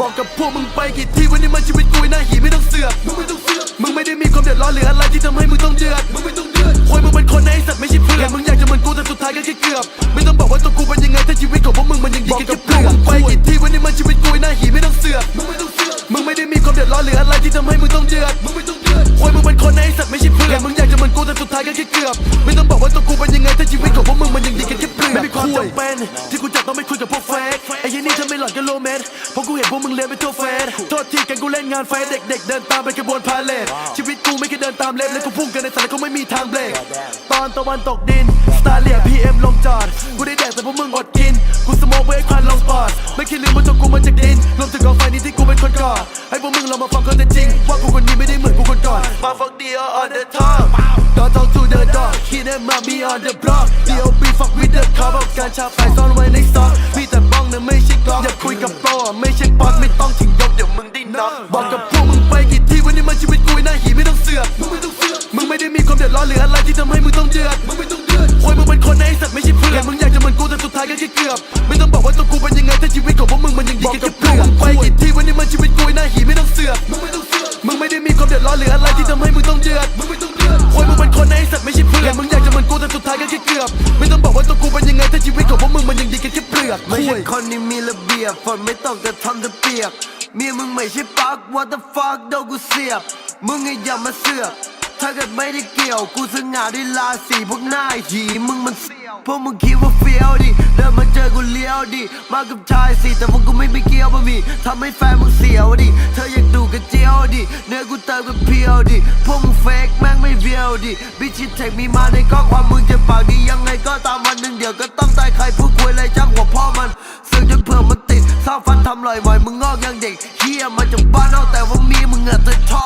บอกกับพวกมึงไปกี่ทีวันนี้มันชีวิตกูไอ้หน้าหีไม่ต้องเสือกมึงไม่ต้องเสือกมึงไม่ได้มีความเดือดร้อนหรืออะไรที่ทำให้มึงต้องเดือดมึงไม่ต้องเดือดควยมึงเป็นคนในะไอ้สัตว์ไม่ใช่เพื่อนมึงอยากจะเหมือนกูแต่สุดท้ายก็แค่เกือบ ไม่ต้องบอกว่าตัวกูเป็นยังไงถ้าชีวิตของพวกมึงมันยังดีแค่เปลือกไปกี่ทีวันนี้มันชีวิตกูไอ้หน้าหีไม่ต้องเสือกมึงไม่ต้องเสือกมึงไม่ได้มีความเดือดร้อนหรืออะไรที่ทำให้มึงต้องเดือดมึงไม่ต้องเดือดควยมึงเป็นคนในะไอ้สัตว์ไม่ใช่เพื่อนมึงอยากจะเหมือนกูแต่สุดท้ายก็แค่เกือบ ไม่ต้องบอกว่าตัวกูเป็นยังไงถ้าชีวิตของพวกมึงมันยังดีแค่เปลือกไม่มีความจำเป็นที่กูจะ ต้องไม่คุยกับพวกเฟกไอ้ยี่นี่ถ้าไม่หลอนก็โลเมนเพราะกูเห็นพวกมึงเรียนเป็นตัวเฟสโทษทีกันกูเล่นงานไฟเด็ก ๆ เดินตามไปขบวนพาเลทชีวิตกูไม่แค่เดินตามเล็บแล้วกูพุ่งกันในสายเขาไม่มีทางเบรกตอนตะวันตกดินสตาร์เลียพีเอ็มลงจอดกูได้แดกแต่พวกมึงอดกินกูสโมองไว้ให้ควันลงปอดไม่คิดลืมว่าตัวกูมาจากดินรวมถึงกองไฟนี้ที่กูเป็นคนก่อให้พวกมึงลองมาฟังกันแต่จริงว่ากูคนนี้ไม่ได้เหมือนกูคนก่อนมาฟังดี on the top Don't talk to the dog Keep them on me on the block D.O.B. fuck with the car บอกการชาไฟซ่อนไว้ในซอกมีแต่บ้องนะไม่ใช่กลอกอย่าคุยกับโปรอะไม่ใช่ป๊อตไม่ต้องถึงยกเดี๋ยวมึงได้น็อกบอกกับพวกมึงไปกี่ทีวันนี้มันชีวิตกูไอ้หน้าหีไม่ต้องเสือกมึงไม่ต้องเสือกมึงไม่ได้มีความเดือดร้อนหรืออะไรที่ทำให้มึงต้องเดือดมึงไม่ต้องเดือดควยมึงเป็นคนในะไอ้สัตว์ไม่ใช่เพื่อนมึงอยากจะเหมือนกูแต่สุดท้ายก็แค่เกือบไม่ต้องบอกว่าตัวกูเป็นยังไงถ้าชีวิตของพวกมึงมันยังดีแค่เปลือกไปกี่ทีวันนี้มันชีวิตกูไอ้หน้าหีไม่ต้องเสือก ความเดือดร้อนหรืออะไรที่ทำให้มึงต้องเดือดมึงไม่ต้องเดือดควยมึงเป็นคนในะไอ้สัตว์ไม่ใช่เพื่อนมึงอยากจะเหมือนกูแต่สุดท้ายก็แค่เกือบ ไม่ต้องบอกว่าตัวกูเป็นยังไงถ้าชีวิตของพวกมึงมันยังดีแค่เปลือกไม่ใช่คนที่มีระเบียบฝนไม่ต้องกระทำตะเปียกเมียมึงไม่ใช่ปัก what the fuck โดนกูเสียบมึงไอ้อย่ามาเสือก ถ้าเกิดไม่ได้เกี่ยว กูสง่าด้วยราศีพวกหน้าหีมึงมันเสียวพวกมึงคิดว่าเฟี้ยวดิ เดินมาเจอกูเลี้ยวดิ มากับชายสิแต่พวกกูไม่ไปเกี่ยวบะหมี่ทำให้แฟนมึงเสียวดิ เธออยากดูกระเจียวดิ เนื้อกูเติมกับเพียวดิ พวกมึงเฟกแม่งไม่เบียวดิ บิชิเทคมีมาในข้อความมึงจะปากดียังไงก็ตามวันหนึ่งเดี๋ยวก็ต้องตายใครพูดคุยอะไรจ้ำหัวพ่อมันสึกจนเผื่อมันติดเศร้าฟันทำลอยหมอยมึงงอกยังเด็กเฮียมาจากบ้านเอาแต่ว่ามีมึงอะเธอชอ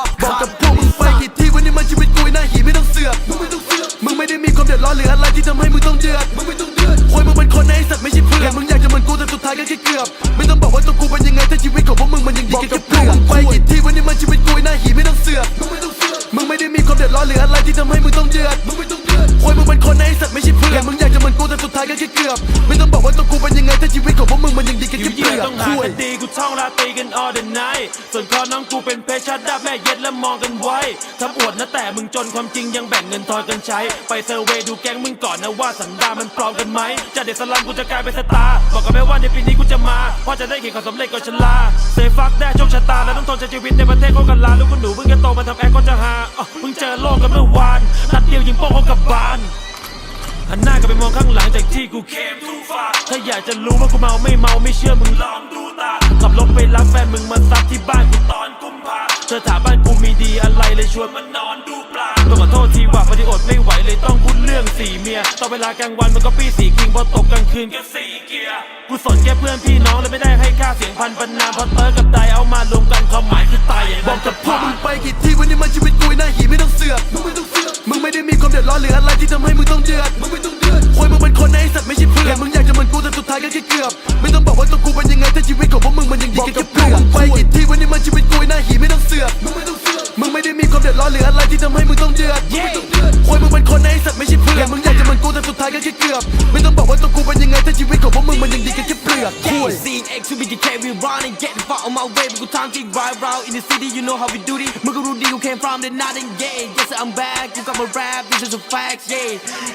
บบอกกับ เกือบ ไม่ต้องบอกว่าตัวกูเป็นยังไงถ้าชีวิตของพวกมึงมันยังดีแค่เปลือกไปกี่ทีวันนี้มันชีวิตกูไอ้หน้าหีไม่ต้องเสือกมึงไม่ต้องเสือกมึงไม่ได้มีความเดือดร้อนหรืออะไรที่ทำให้มึงต้องเดือดมึงไม่ต้องเดือดควยมึงเป็นคนในะไอ้สัตว์ไม่ใช่เพื่อนมึงอยากจะเหมือนกูแต่สุดท้ายก็แค่เกือบ ไม่ต้องบอกว่าตัวกูเป็นยังไงถ้าชีวิตของพวกมึงมันยังดีแค่อยู่เปเยี่ลืยอกต้องหาคุยคดีกู ท่องราตรีกัน all the night ส่วนคอน้องกูเป็นเพชรชัดาแม่เย็ดและมองกันไว้ทำอวดนะแต่มึงจนความจริงยังแบ่งเงินทอยกันใช้ ไปเซอร์เวย์ดูแก๊งมึงก่อนนะว่าสันดามันปลอมกันไหมจากเด็กสลัมกูจะกลายเป็นสตาร์บอกกับแม่ว่าในปีนี้กูจะมาเพราะจะได้เห็นความสำเร็จก่อนชลาเซฟักได้โชคชะตาแล้วต้องทนใช้ชีวิตในประเทศโคกันลาลูกคุณหนูเพิ่งจะโตมาทำแอร์ก็จะหาอ๋อเพิ่งเจอโลกกันเมื่อวานนัดเดียวยิงโป้งเขากับบานหันหน้ากลับไปมองข้างหลังจากที่กูเคมทูฟาถ้าอยากจะรู้ว่ากูเมาไม่เมาไม่เชื่อมึงลอง บรถไปรับแฟนมึงมาซัดที่บ้านกูตอนกุมภาเธอถามบ้านกูมีดีอะไรเลยชวนมานอนดูปลาต้องขอโทษทีว่าพอดีอดไม่ไหวเลยต้องพูดเรื่องสี่เมียตอนเวลากลางวันมันก็ปี้สี่คิงพอตกกลางคืนก็สี่เกียร์กูสนแค่เพื่อนพี่น้องเลยไม่ได้ให้ค่าเสียงพันปันนาพอเตอร์กับไดเอามารวมกันความหมายคือตายอย่างบอนั้กนกัจะบพวกผ่ามึนงไปกี่ทีวันนี้มันชีวิตกูไอ้หน้าหีไม่ต้องเสือกมึงไม่ต้องเสือกมึงไม่ได้มีความเดือดร้อนหรืออะไรที่ทำให้มึงต้องเดือดมึงไม่ต้องเดือดควยมึงเป็นคนในะไอ้สัตว์ไม่ใช่เพื่อนมึงอยากจะเหมือนกูแต่สุดท้ายก็แค่เกือบ ที่ทำให้มึงต้องเดือดมึงไม่ต้องเดือดควยมึงเป็นคนในะไอ้สัตว์ไม่ใช่เพื่อนมึงอยากจะเหมือนกูแต่สุดท้ายก็แค่เกือบ ไม่ต้องบอกว่าตัวกูเป็นยังไงถ้าชีวิตของพวกมึงมันยังดีแค่เปลือกคุย Scene X to be the K we run and get far on my way กูทางที่ right round in the city you know how we do this มึงก็รู้ดีกู came from the nothing yeah yes I'm back กูกลับมา rap this is a fact yeah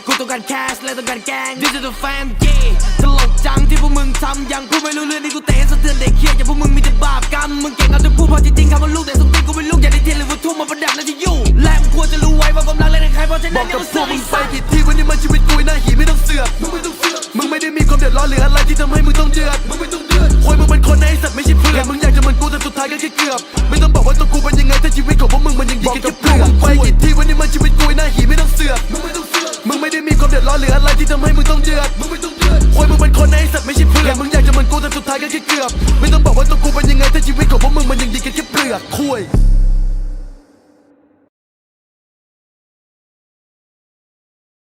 กูต้องการ cash และต้องการแกง this is a fam yeah ตลกจังที่พวกมึงทำยังกูไม่รู้เรื่องนี่กูเตะสะเทือนเด็กเฮียอย่างพวกมึงมีแต่บาปกรรมมึงเก่งเอาแต่พูดพอจริงๆคำว่าลูกแต่ รักเล่นกับใครเพราะฉะบนั้อนกอย่ากับมาพเสืวอกกมึไอ้งไปสัสกี่ทีวันนี้มันชีวิตกูไอ้หน้าหีไม่ต้องเสือกมึงไม่ต้องเสือกมึงไม่ได้มีความเดือดร้อนหรืออะไรที่ทำให้มึงต้องเดือดมึงไม่ต้องเดือดควยมึงเป็นคนในะไอ้สัตว์ไม่ใช่เพื่อนมึงอยากจะเหมือนกูแต่สุดท้ายก็แค่เกือบ ไม่ต้องบอกว่าตัวกูเป็นยังไงถ้าชีวิตของพวกมึงมันยังดีแค่เปลือกไปกี่ทีวันนี้มันชีวิตกูไอ้หน้าหีไม่ต้องเสือกมึงไม่ต้องเสือกมึงไม่ได้มีความเดือดร้อนหรืออะไรที่ทำให้มึงต้องเดือดมึงไม่ต้องเดือดควยมึงเป็นคนในะไอ้สัตว์ไม่ใช่เพื่อนมึงอยากจะเหมือนกูแต่สุดท้ายก็แค่เกือบ ไม่ต้องบอกว่าตัวกูเป็นยังไงถ้าชีวิตของพวกมึงมันยังดีแค่เปลือกคุย